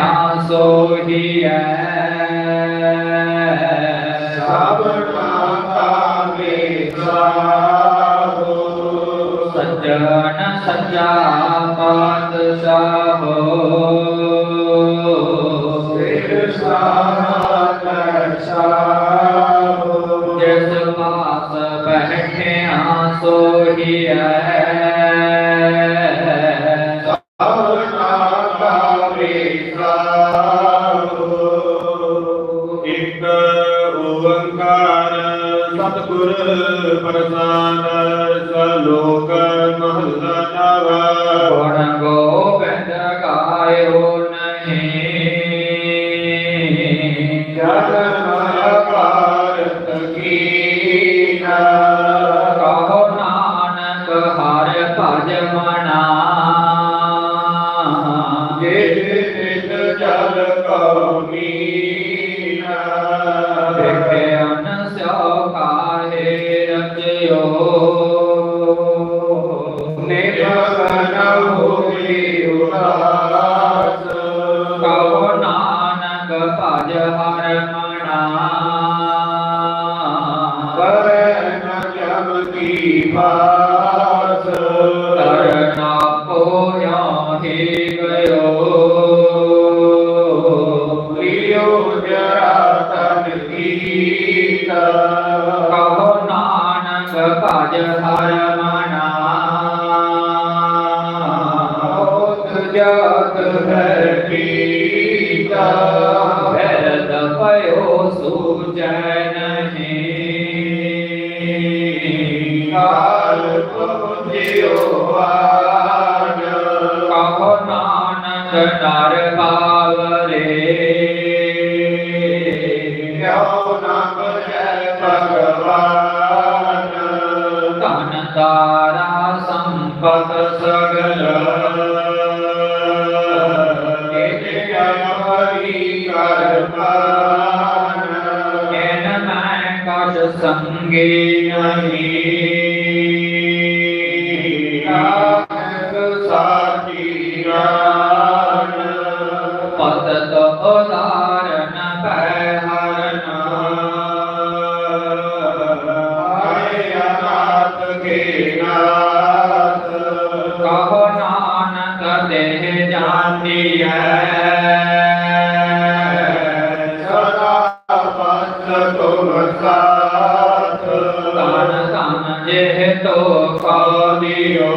ਮਾਇਆ ਸੋਹੀ ਹੈ ਸਭ ਕਾਤਾ ਮੇਰਾ ਸਜਣ ਸੱਚਾ ਪਾਤਸ਼ਾਹ ਹੋ ਸਿਰ ਸਾਕਰ ਸਾਹ ਜਿਸ ਮਾਸ ਬਹਿਠਿਆ ਸੋ ਕਾ ਭੈਰਦ ਪਇਓ ਸੂਜੈ ਨਹੀਂ ਕਾਲ ਪੁਜਿਓ ਆਨ ਕਹੋ ਨਾਨਕ ਨਰ ਪਾਵਰੇ। ਕਿਉ ਕੇ ਨਾਥ ਕਹੋ ਨਾਨਕ ਦੇ ਜਾਤੀ ਹੈ। ਸਦਾ ਪਤ ਤੁਮ ਸਾਥ ਤਨ ਤਨ ਜੇ ਤੋ ਕਾਲਿਓ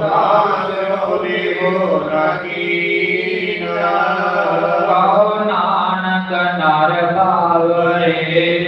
ਤਾਜ ਹੋਲੀ ਹੋ ਰਾਖੀ ਨਾ ਕਹੋ ਨਾਨਕ ਨਰ ਪਾਵਰੇ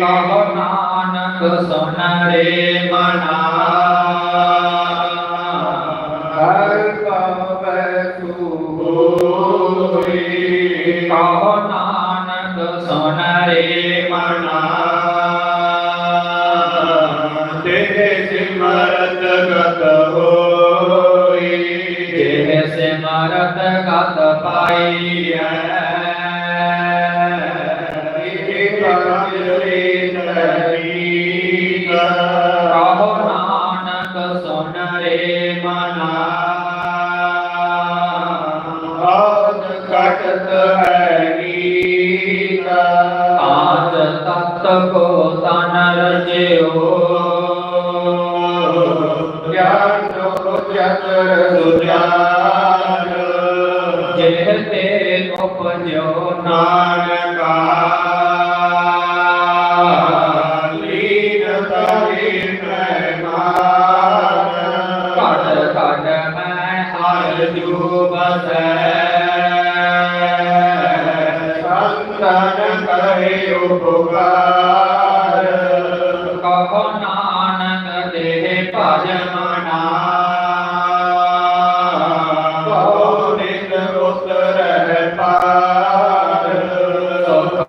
ਕਹੋ ਨਾਨਕ ਸੁਣ ਰੇ ਮਨਾ ਹਰ ਪਾਵੈ ਸੂਈ ਕਹੋ ਨਾਨਕ ਸੁਣ ਰੇ ਕੋ ਤਨ ਰਜਿਓ ਜਿਹ ਤੇ ਉਪਜੋ ਨਾਨਕਾ। ਲੀਨ ਕਰੇ ਮਹਿਮਾਨ ਘਟ ਘਟ ਮੈਂ ਹਰ ਜੂ ਬਸੈ। ਸੰਤਨ ਕਰੇ ਉਪਕਾਰ ਕਹੋ ਨਾਨਕ ਦੇਹ ਭਜ ਮਨਾ ਬਹੁ ਨਿਤ ਉਤਰਹਿ ਪਾਰ ਸੁਖ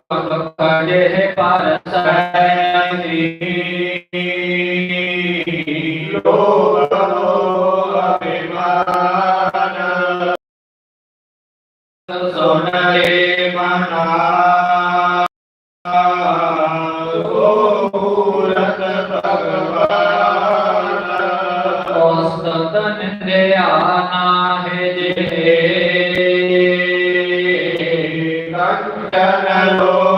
Jaya Nalo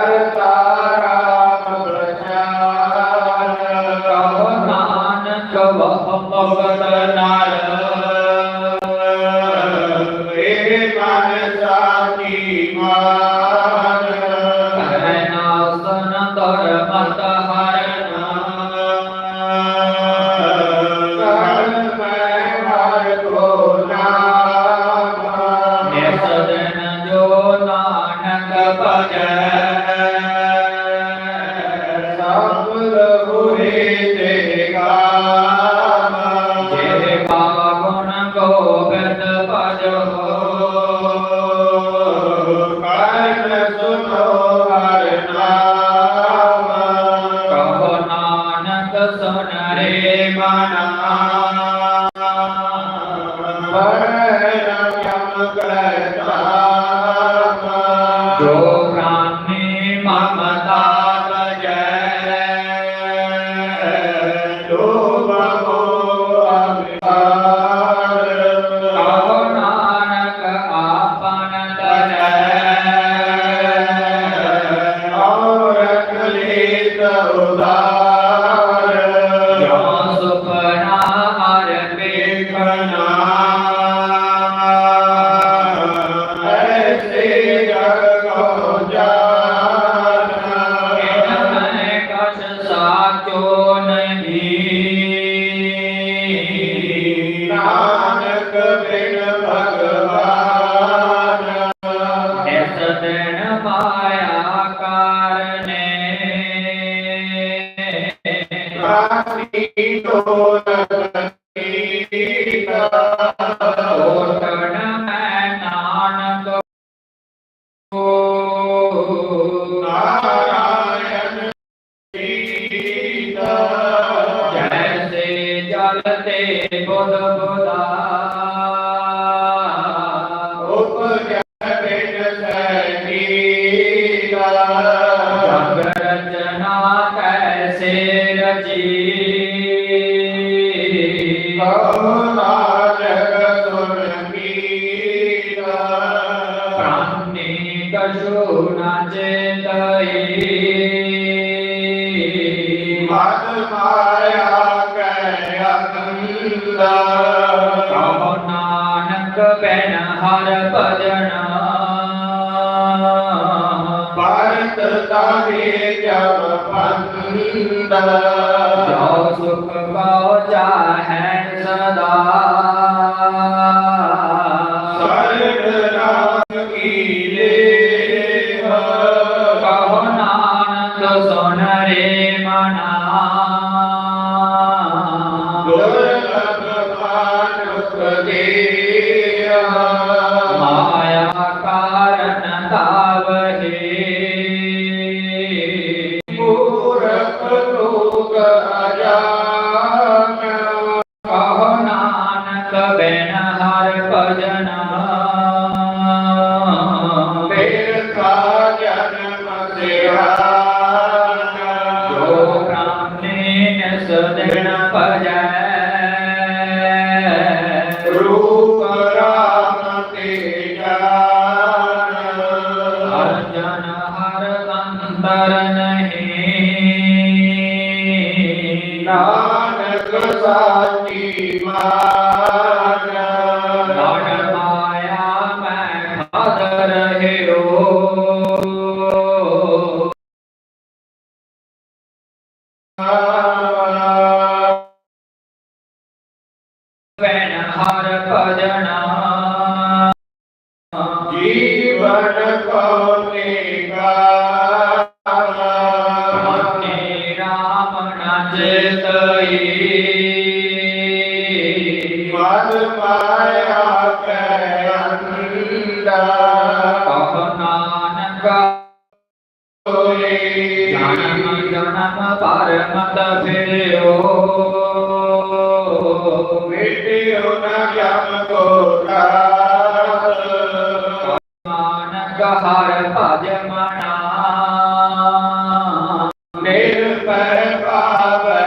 ਕਹੋ ਨਾਨਕ ਸੁਨ ਮਾਇਆ ਕਾਰਨੇ। ਕਾਸੀ ਤੋਰਤ ਕੀਤਾ ਕੋਟਣ ਮੈਂ ਕਹੋ ਨਾਨਕ ਬੈਨ ਹਰ ਭਜਨਾ। ਭਾਰਤ ਤਾਰੇ ਜਬ ਪੰਦਾ ਜੋ ਸੁਖ ਪਾਉ ਚਾਹੈ ਸਦਾ। ਸਰਬ ਰਾਮ ਕੀ ਲੇਵਾ ਕਹੋ ਨਾਨਕ ਸੁਨ ਰੇ ਬਿਰਥਾ ਮਨ ਮਾਇਆ ਕੈ ਅੰਦਾ ਕਹ ਨਾਨਕ ਹੋਏ ਜਨਮ ਜਨਮ ਪਰ ਫਿਰਿਓ ਮਿਟਿਓ ਨ ਜਮ ਕੋ ਰਾਸ ਨਾਨਕ ਹਰ ਭਜ ਮਨਾ ਨਿਰਭੈ ਪਾਵੈ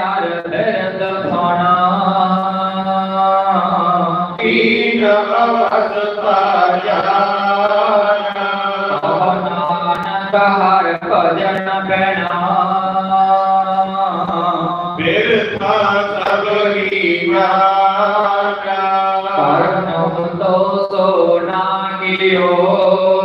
ਹਰ ਬਿਰਦ ਖਾਣਾ ਅਵਸਥਾ ਜਾਨ ਕਹ ਨਾਨਕ ਹਰ ਭਜਨ ਬੈਣਾ ਬਿਰਥਾ ਸਭ ਹੀ ਮਾਨਾ ਕਰਨ ਤੋ ਸੋ ਨਾ ਕੀਓ